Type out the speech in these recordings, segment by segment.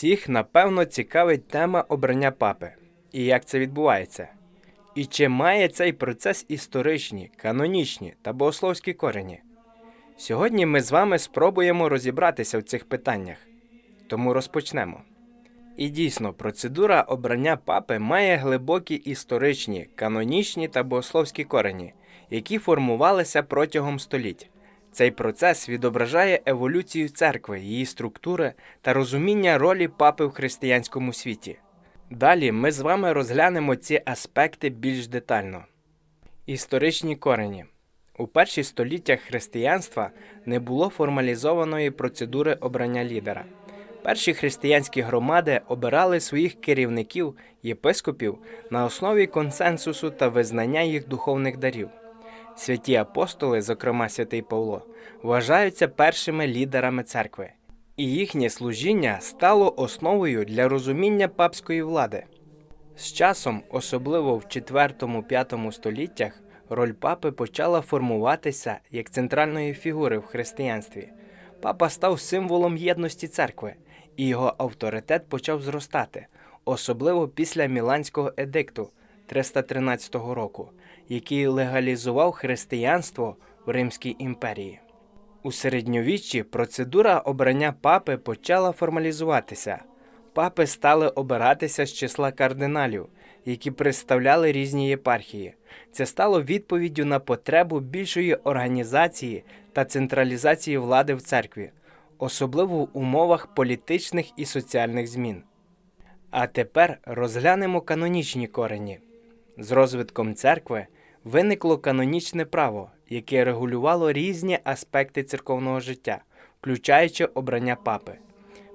Всіх, напевно, цікавить тема обрання папи і як це відбувається. І чи має цей процес історичні, канонічні та богословські корені? Сьогодні ми з вами спробуємо розібратися в цих питаннях, тому розпочнемо. І дійсно, процедура обрання папи має глибокі історичні, канонічні та богословські корені, які формувалися протягом століть. Цей процес відображає еволюцію церкви, її структури та розуміння ролі папи в християнському світі. Далі ми з вами розглянемо ці аспекти більш детально. Історичні корені. У перші століттях християнства не було формалізованої процедури обрання лідера. Перші християнські громади обирали своїх керівників, єпископів на основі консенсусу та визнання їх духовних дарів. Святі апостоли, зокрема святий Павло, вважаються першими лідерами церкви, і їхнє служіння стало основою для розуміння папської влади. З часом, особливо в 4-5 століттях, роль папи почала формуватися як центральної фігури в християнстві. Папа став символом єдності церкви, і його авторитет почав зростати, особливо після Міланського едикту 313 року, який легалізував християнство в Римській імперії. У середньовіччі процедура обрання папи почала формалізуватися. Папи стали обиратися з числа кардиналів, які представляли різні єпархії. Це стало відповіддю на потребу більшої організації та централізації влади в церкві, особливо в умовах політичних і соціальних змін. А тепер розглянемо канонічні корені. З розвитком церкви виникло канонічне право, яке регулювало різні аспекти церковного життя, включаючи обрання папи.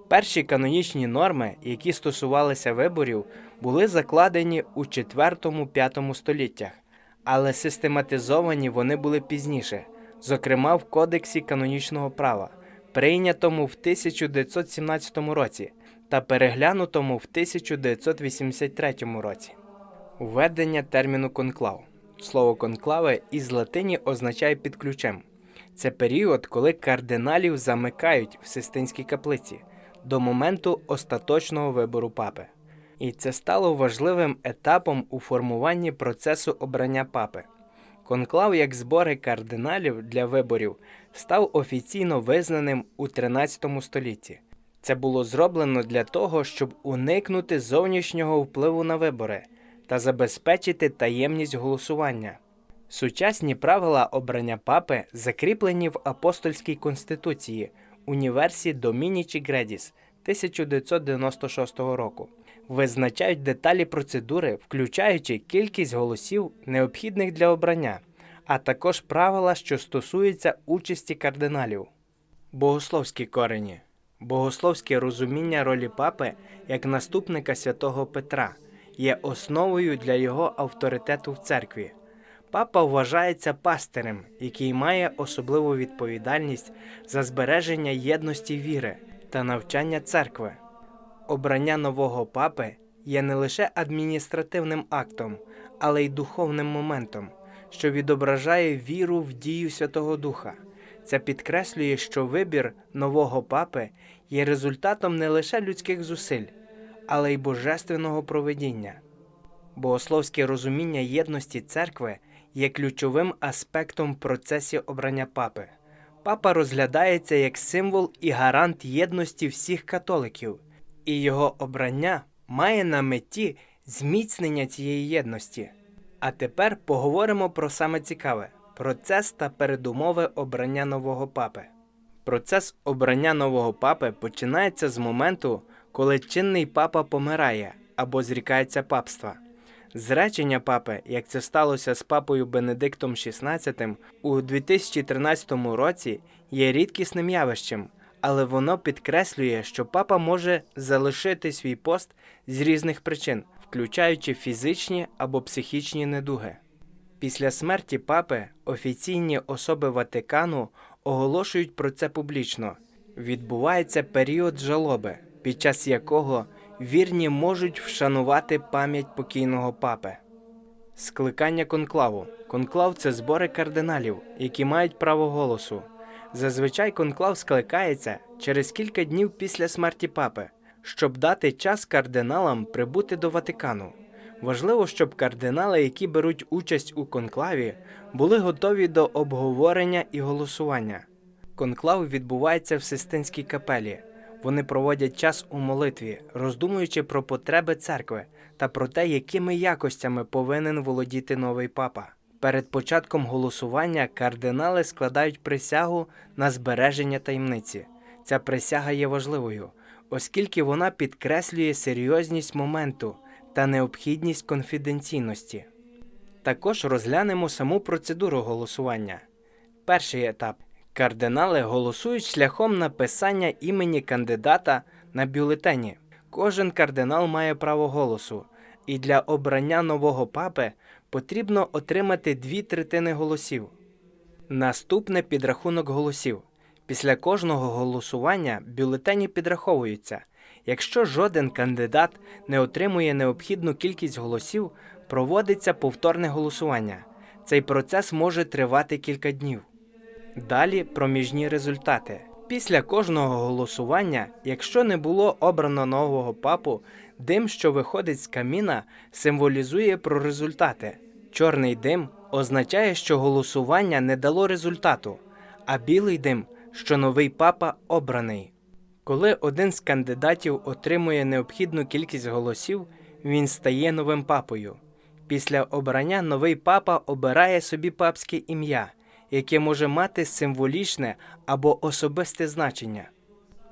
Перші канонічні норми, які стосувалися виборів, були закладені у 4-5 століттях, але систематизовані вони були пізніше, зокрема в Кодексі канонічного права, прийнятому в 1917 році та переглянутому в 1983 році. Введення терміну конклав. Слово конклаве із латині означає під ключем. Це період, коли кардиналів замикають в Систинській каплиці до моменту остаточного вибору папи. І це стало важливим етапом у формуванні процесу обрання папи. Конклав як збори кардиналів для виборів став офіційно визнаним у 13 столітті. Це було зроблено для того, щоб уникнути зовнішнього впливу на вибори та забезпечити таємність голосування. Сучасні правила обрання папи закріплені в апостольській конституції Універсі Домінічі Гредіс 1996 року. Визначають деталі процедури, включаючи кількість голосів, необхідних для обрання, а також правила, що стосуються участі кардиналів. Богословські корені. Богословське розуміння ролі папи як наступника святого Петра є основою для його авторитету в церкві. Папа вважається пастирем, який має особливу відповідальність за збереження єдності віри та навчання церкви. Обрання нового папи є не лише адміністративним актом, але й духовним моментом, що відображає віру в дію Святого Духа. Це підкреслює, що вибір нового папи є результатом не лише людських зусиль, але й божественного проведіння. Богословське розуміння єдності церкви є ключовим аспектом в процесі обрання папи. Папа розглядається як символ і гарант єдності всіх католиків, і його обрання має на меті зміцнення цієї єдності. А тепер поговоримо про саме цікаве процес та передумови обрання нового папи. Процес обрання нового папи починається з моменту, коли чинний папа помирає або зрікається папства. Зречення папи, як це сталося з папою Бенедиктом XVI у 2013 році, є рідкісним явищем, але воно підкреслює, що папа може залишити свій пост з різних причин, включаючи фізичні або психічні недуги. Після смерті папи офіційні особи Ватикану оголошують про це публічно. Відбувається період жалоби, під час якого вірні можуть вшанувати пам'ять покійного папи. Скликання конклаву. Конклав це збори кардиналів, які мають право голосу. Зазвичай конклав скликається через кілька днів після смерті папи, щоб дати час кардиналам прибути до Ватикану. Важливо, щоб кардинали, які беруть участь у конклаві, були готові до обговорення і голосування. Конклав відбувається в Систинській капелі. Вони проводять час у молитві, роздумуючи про потреби церкви та про те, якими якостями повинен володіти новий папа. Перед початком голосування кардинали складають присягу на збереження таємниці. Ця присяга є важливою, оскільки вона підкреслює серйозність моменту та необхідність конфіденційності. Також розглянемо саму процедуру голосування. Перший етап. Кардинали голосують шляхом написання імені кандидата на бюлетені. Кожен кардинал має право голосу, і для обрання нового папи потрібно отримати дві третини голосів. Наступне підрахунок голосів. Після кожного голосування бюлетені підраховуються. Якщо жоден кандидат не отримує необхідну кількість голосів, проводиться повторне голосування. Цей процес може тривати кілька днів. Далі проміжні результати. Після кожного голосування, якщо не було обрано нового папу, дим, що виходить з каміна, символізує про результати. Чорний дим означає, що голосування не дало результату, а білий дим, що новий папа обраний. Коли один з кандидатів отримує необхідну кількість голосів, він стає новим папою. Після обрання новий папа обирає собі папське ім'я, яке може мати символічне або особисте значення.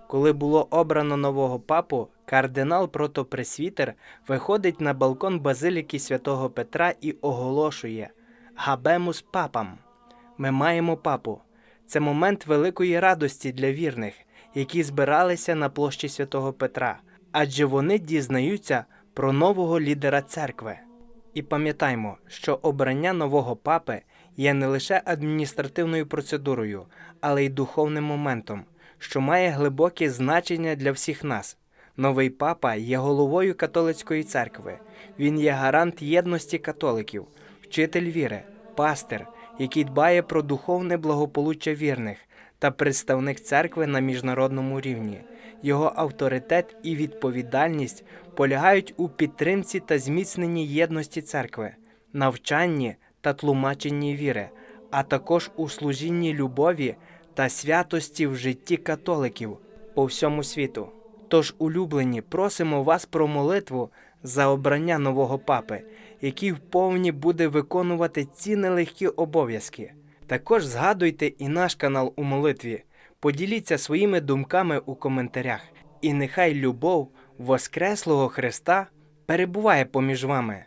Коли було обрано нового папу, кардинал протопресвітер виходить на балкон базиліки святого Петра і оголошує Габемус папам. Ми маємо папу. Це момент великої радості для вірних, які збиралися на площі святого Петра, адже вони дізнаються про нового лідера церкви. І пам'ятаймо, що обрання нового папи є не лише адміністративною процедурою, але й духовним моментом, що має глибоке значення для всіх нас. Новий папа є головою католицької церкви. Він є гарант єдності католиків, вчитель віри, пастир, який дбає про духовне благополуччя вірних та представник церкви на міжнародному рівні. Його авторитет і відповідальність полягають у підтримці та зміцненні єдності церкви, навчанні та тлумаченні віри, а також у служінні любові та святості в житті католиків по всьому світу. Тож, улюблені, просимо вас про молитву за обрання нового папи, який вповні буде виконувати ці нелегкі обов'язки. Також згадуйте і наш канал у молитві. Поділіться своїми думками у коментарях, і нехай любов Воскреслого Христа перебуває поміж вами.